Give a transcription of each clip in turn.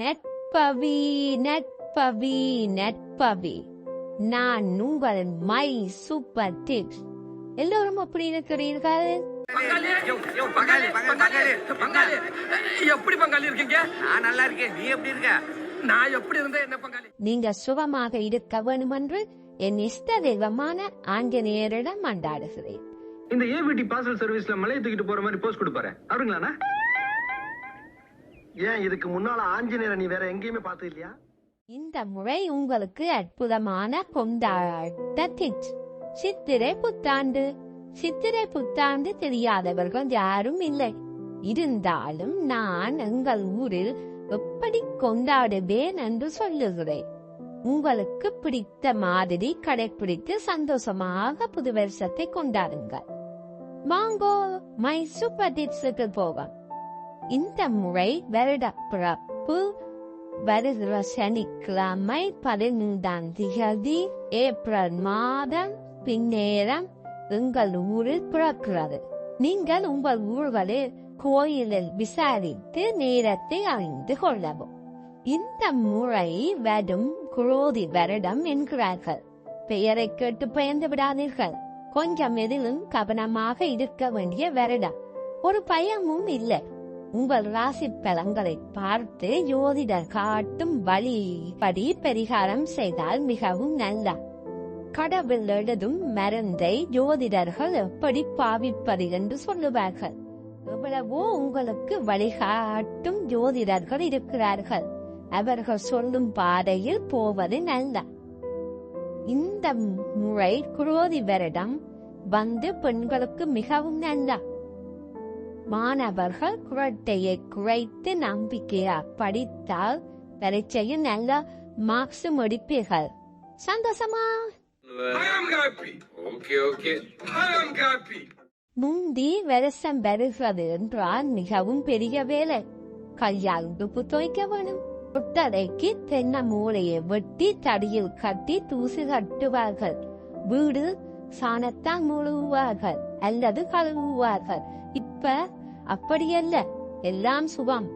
நட்பவி நட்பவி நட்பவி. நான் உங்கள் my super tips. எல்லோரும் அப்படி இருக்கிறீர்கள்? எப்படி பங்காளி இருக்கீங்க? நான் நல்லா இருக்கேன். நீ எப்படி இருக்க? நான் எப்படி இருந்தேன்? என்ன பங்காளி? நீங்க சுகமாக இருக்க வேண்டுமென்று என் இஷ்ட தெய்வமான ஆஞ்சநேயரிடம் மண்டாடுகிறேன் இந்த ஏவிடி பார்சல் சர்வீஸ்ல மலையை தூக்கிட்டு போற மாதிரி போஸ்ட் கொடுப்பாரு. அவருங்களாண்ணா? ஏன் இதுக்கு முன்னால ஆஞ்சநேயரை நீ வேற எங்கேயுமே பார்த்தது இல்லையா இந்த முறை உங்களுக்கு அற்புதமான கொண்டாட்ட சித்திரை புத்தாண்டு. சித்திரை புத்தாண்டு தெரியாதவர்கள் யாரும் இல்லை. இருந்தாலும் நான் எங்கள் ஊரில் எப்படி கொண்டாடுவேன் என்று சொல்லுகிறேன். உங்களுக்கு பிடித்த மாதிரி கடைப்பிடித்து சந்தோஷமாக புது வருஷத்தை கொண்டாடுங்கள். வாங்கோ மை சூப்பர் டிப்ஸுக்கு போவோம் இந்த முறை வருடப்பிறப்பு வருகிற சனிக்கிழமை பதினைந்தாம் திகதி ஏப்ரல் மாதம் பின்னேரம் எங்கள் ஊரில் பிறக்கிறது. நீங்கள் உங்கள் ஊர்களில் கோயிலில் விசாரித்து நேரத்தை அறிந்து கொள்ளவும். இந்த முறை வரும் குரோதி வருடம் என்கிறார்கள். பெயரை கேட்டு பயந்து விடாதீர்கள். கொஞ்சம் எதிலும் கவனமாக இருக்க வேண்டிய வருடம். ஒரு பயமும் இல்லை. உங்கள் ராசி பலன்களை பார்த்து யோதிடர் காட்டும் வழிபடி பரிகாரம் செய்தால் மிகவும் நல்ல. கடவுள் எழுதும் மருந்தை ஜோதிடர்கள் எப்படி பாவிப்பது என்று சொல்லுவார்கள். எவ்வளவோ உங்களுக்கு வழிகாட்டும் ஜோதிடர்கள் இருக்கிறார்கள். அவர்கள் சொல்லும் பாதையில் போவது நல்ல. இந்த முறை குரோதி வருடம் வந்து பெண்களுக்கு மிகவும் நல்ல. மாணவர்கள் குரட்டையை குறைத்து நம்பிக்கையா படித்தால் பரீட்சையில் நல்ல மார்க்ஸ் முடிப்பீர்கள் சந்தோஷமா? I am happy. Okay, okay. I am happy. முந்தி வருஷம் வருகிறது என்றால் மிகவும் பெரிய வேலை. கையால் துப்பு துவைக்க வேணும். ஒட்டடைக்கு தென்னை மூளையை வெட்டி தடியில் கட்டி தூசு கட்டுவார்கள். வீடு சாணத்தால் முழுவார்கள். அல்லது கழுவுவார்கள். இப்ப அப்படியல்ல. எல்லாம் சுபம்.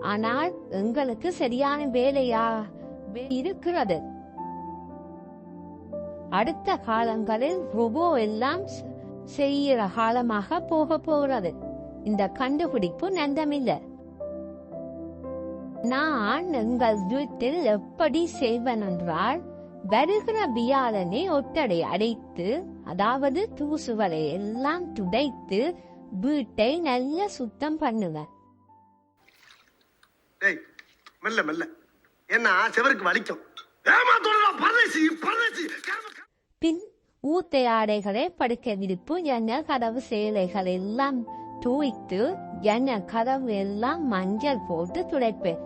ஆனால் எங்களுக்கு சரியான வேலையா? வே- இருக்கிறது. அடுத்த காலங்களில் ரோபோ எல்லாம் செய்யற காலமாக போக போகிறது. இந்த கண்டுபிடிப்பு நந்தமில்லை. நான் எங்கள் வீட்டில் எப்படி செய்வேன் என்றால் வருகிற வியாழனை ஒட்டடை அடைத்து அதாவது தூசுவலை எல்லாம் துடைத்து வீட்டை நல்ல சுத்தம் பண்ணுவேன் டேய் மெல்ல மெல்ல. ஏன்னா செவருக்கு வலிக்கும். பின் ஊத்தை ஆடைகளை படுக்க விரிப்பு எண்ணெய் கதவு சேலைகள் எல்லாம் தூய்த்து எண்ணெய் கதவு எல்லாம் மஞ்சள் போட்டு துடைப்பேன்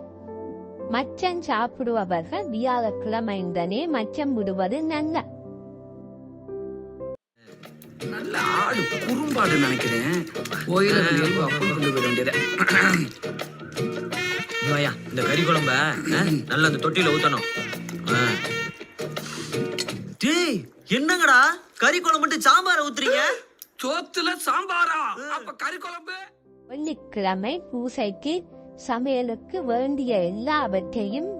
மச்சம் சாப்பிடுபவர்கள் வியாழக்கிழமைந்தனே மச்சம் விடுவது நல்ல ஆடு குறும்பாடு நினைக்கிறேன். கோயில கொண்டு போய் வேண்டியது. ஐயா இந்த கறி குழம்ப நல்லா அந்த தொட்டியில ஊத்தணும். டேய் என்னங்கடா? கறி குழம்பு மட்டும் சாம்பார ஊத்துறீங்க? சோத்துல சாம்பாரா? அப்ப கறி குழம்பு? வெள்ளிக்கிழமை பூசைக்கு சமையலுக்கு வேண்டிய எல்லாவற்றையும்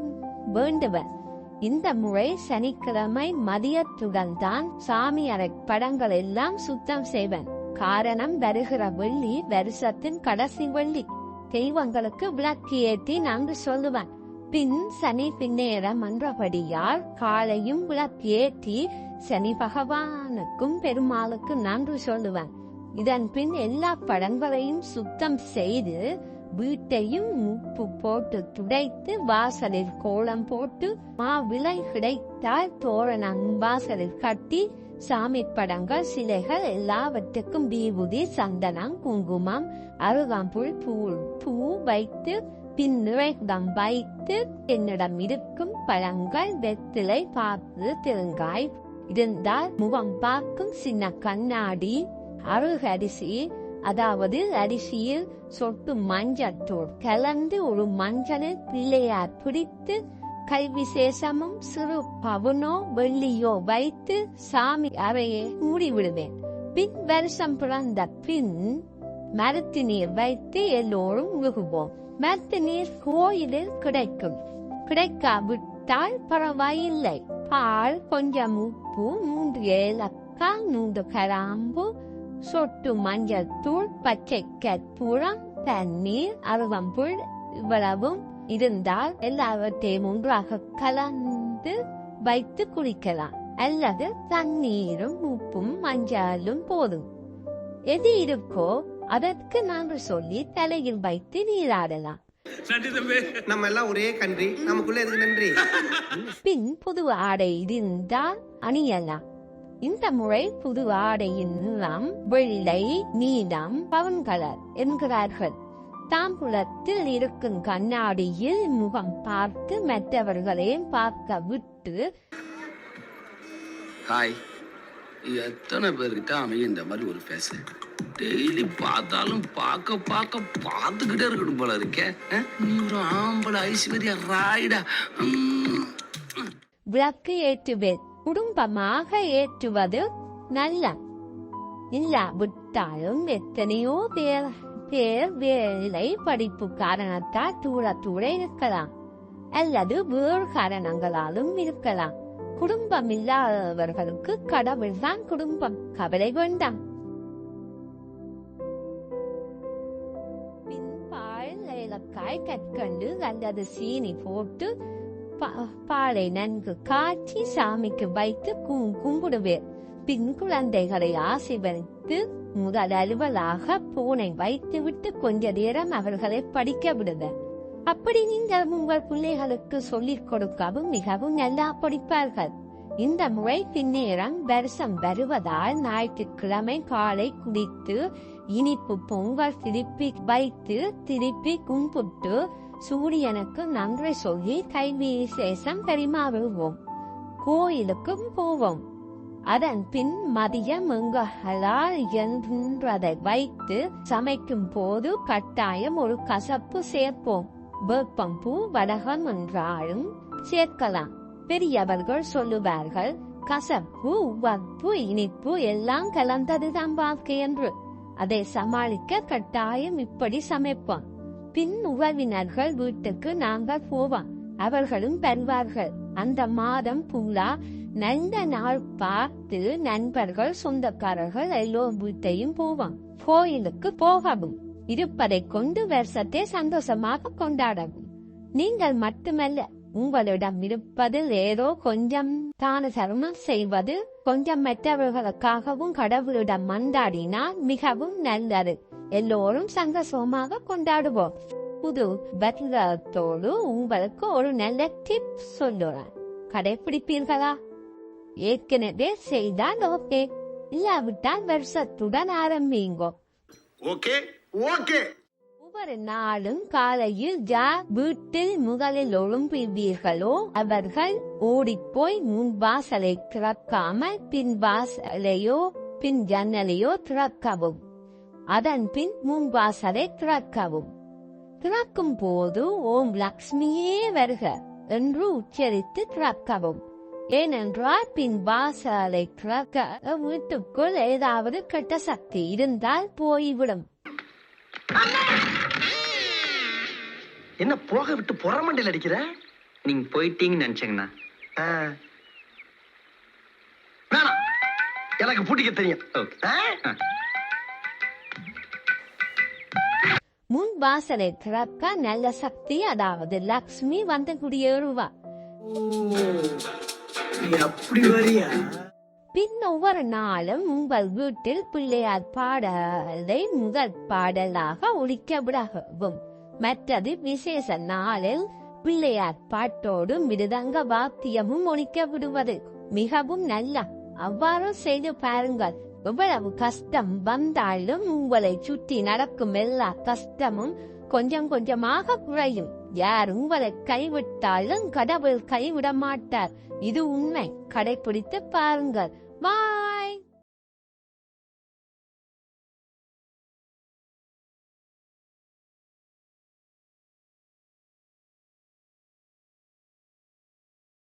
வேண்டுவர். இந்த முறை சனிக்கிழமை மதியத்துடன் தான் சாமி அறை படங்கள் எல்லாம் சுத்தம் செய்வன். காரணம் வருகிற வெள்ளி வருஷத்தின் கடைசி வெள்ளி. தெய்வங்களுக்கு விளக்கு ஏற்றி நன்றி சொல்லுவன். பின் சனி பின்னேரம் என்றபடியால் காலையும் விளக்கு ஏற்றி சனி பகவானுக்கும் பெருமாளுக்கும் நன்றி சொல்லுவன். இதன் பின் எல்லா படங்களையும் சுத்தம் செய்து வீட்டையும் உப்பு போட்டு துடைத்து வாசலில் கோலம் போட்டு மாவிலை கிடைத்தால் தோரணம் வாசலில் கட்டி சாமி படங்கள் சிலைகள் எல்லாவற்றுக்கும் விபூதி சந்தனம் குங்குமம் அருகாம்புல் பூ பூ வைத்து பின் வைத்து என்னிடம் இருக்கும் பழங்கள் வெத்திலை பார்த்து திருங்காய் இருந்தால் முகம் பார்க்கும் சின்ன கண்ணாடி அருகரிசி அதாவது அரிசியில் சொட்டு மஞ்சள் கலந்து ஒரு மஞ்சளில் பிள்ளையார் பிடித்து கை விசேஷமும் சிறு பவுனோ வெள்ளியோ வைத்து சாமி அறையை மூடி விடுவேன் பின் வருஷம் பிறந்த பின் மரத்து நீர் வைத்து எல்லோரும் விழுகுவோம் மரத்து நீர் கோயிலில் கிடைக்கும். கிடைக்காவிட்டால் பரவாயில்லை. பால் கொஞ்சம் உப்பு மூன்று ஏலக்காய் மூன்று கராம்பு சொட்டு மஞ்சள் தூள் பச்சை கற்பூரம் தண்ணீர் அருவம்புல் இவ்வளவும் இருந்தால் எல்லாவற்றையும் ஒன்றாக கலந்து வைத்து குடிக்கலாம். அல்லது தண்ணீரும் உப்பும் மஞ்சளும் போதும். எது இருக்கோ அதற்கு நாங்கள் சொல்லி தலையில் வைத்து நீராடலாம். நம்ம எல்லாம் ஒரே கன்றி. நமக்குள்ள எதுக்கு நன்றி? பின் புது ஆடை இருந்தால் அணியலாம். இந்த முறை புது ஆடையின் நிறம் வெள்ளை நீலம் பவன் கலர் என்கிறார்கள். தாம்பூலத்தில் இருக்கும் கண்ணாடியில் முகம் பார்த்து மற்றவர்களையும் பார்க்க விட்டு ஹாய் எத்தனை பேருக்கு தான் அமையும் இந்த மாதிரி ஒரு ஃபேஸ் டெய்லி பார்த்தாலும் பார்க்க பார்க்க பார்த்துக்கிட்டே இருக்கணும் போல இருக்கே? நீ ஒரு ஆம்பளை ஐஸ்வர்யா ராய்டா. விளக்கு ஏற்றுவேன். குடும்பமாக ஏற்றுவது நல்ல. இல்லாவிட்டாலும் எத்தனையோ பேர் பேர் வேலை படிப்பு காரணத்தால் தூர தூர இருக்கலாம். அல்லது வேறு காரணங்களாலும் இருக்கலாம். குடும்பம் இல்லாதவர்களுக்கு கடவுள்தான் குடும்பம். கவலை வேண்டாம். பின்பால் கற்கண்டு அல்லது சீனி போட்டு பாலை நன்கு காய்ச்சி சாமிக்கு வைத்து கும்- கும்பிடுவேன் பின் குழந்தைகளை ஆசீர்வதித்து முதல் அலுவலாக பூனை வைத்துவிட்டு கொஞ்ச நேரம் அவர்களை படிக்க விடுவேன் அப்படி நீங்கள் உங்கள் பிள்ளைகளுக்கு சொல்லிக் கொடுக்கவும் மிகவும் நல்லா படிப்பார்கள் இந்த முறை பின்னேரம் வருஷம் வருவதால் ஞாயிற்றுக்கிழமை காலை குடித்து இனிப்பு பொங்கல் திருப்பி வைத்து திருப்பி கும்பிட்டு சூரியனுக்கு நன்றி சொல்லி கை சேஷம் பெருமாறுவோம். கோயிலுக்கும் போவோம். அதன் பின் மதியம் எங்களால் என்றதை வைத்து சமைக்கும் போது கட்டாயம் ஒரு கசப்பு சேர்ப்போம். வேப்பம்பூ வடகம் என்றாலும் சேர்க்கலாம். பெரியவர்கள் சொல்லுவார்கள் கசப்பு உவப்பு இனிப்பு எல்லாம் கலந்ததுதான் வாழ்க்கை என்று. அதை சமாளிக்க கட்டாயம் இப்படி சமைப்போம். பின் உறவினர்கள் வீட்டுக்கு நாங்கள் போவோம். அவர்களும் வருவார்கள். அந்த மாதம் பூலா நல்ல நாள் பார்த்து நண்பர்கள் சொந்தக்காரர்கள் எல்லோர் வீட்டையும் போவோம். கோயிலுக்கு போகவும் இருப்பதை கொண்டு வருஷத்தை சந்தோஷமாக கொண்டாடவும். நீங்கள் மட்டுமல்ல உங்களிடம் இருப்பதில் ஏதோ கொஞ்சம் தான தர்மம் செய்வது கொஞ்சம் மற்றவர்களுக்காகவும் கடவுளிடம் மந்தாடினால் மிகவும் நல்லது. எல்லோரும் சந்தோஷமாக கொண்டாடுவோம். புது வருடத்தோடு உங்களுக்கு ஒரு நல்ல டிப் சொல்லுறேன். கடைபிடிப்பீர்களா ஏற்கனவே செய்தால் ஓகே. இல்லாவிட்டால் வருஷத்துடன் ஆரம்பிங்கோ. Okay okay. ஒவ்வொரு நாளும் காலையில் ஜா வீட்டில் முதலில் ஒழும்புவீர்களோ? அவர்கள் ஓடிப்போய் முன் வாசலை திறக்காமல் பின் வாசலையோ பின் ஜன்னலையோ திறக்கவும். அதன் பின் முன் வாசலை திறக்கவும். திறக்கும் போது ஓம் லக்ஷ்மியே வருக என்று உச்சரித்து திறக்கவும். ஏனென்றால் பின் வாசலை திறக்க வீட்டுக்குள் ஏதாவது கெட்ட சக்தி இருந்தால் போய்விடும். என்ன போக விட்டு புறமண்டில் அடிக்கிற? நீங்க போயிட்டீங்கன்னு நினைச்சேங்கண்ணா. வேணாம். எனக்கு பூட்டிக்க தெரியும். முன் வாசலை திறக்க நல்ல சக்தி அதாவது லக்ஷ்மி வந்து குடியேறுவா பின் ஒவ்வொரு நாளும் உங்கள் வீட்டில் பிள்ளையார் பாடலை முதல் பாடலாக ஒழிக்க விடவும். மற்றது விசேஷ நாளில் பிள்ளையார் பாட்டோடு மிருதங்க வாத்தியமும் ஒழிக்க விடுவது மிகவும் நல்ல. அவ்வாறு செய்து பாருங்கள். எவ்வளவு கஷ்டம் வந்தாலும் உங்களை சுற்றி நடக்கும் எல்லா கஷ்டமும் கொஞ்சம் கொஞ்சமாக குறையும். யார் உங்களை கைவிட்டாலும் கடவுள் கைவிட மாட்டார் இது உண்மை. கடைபிடித்து பாருங்கள். வா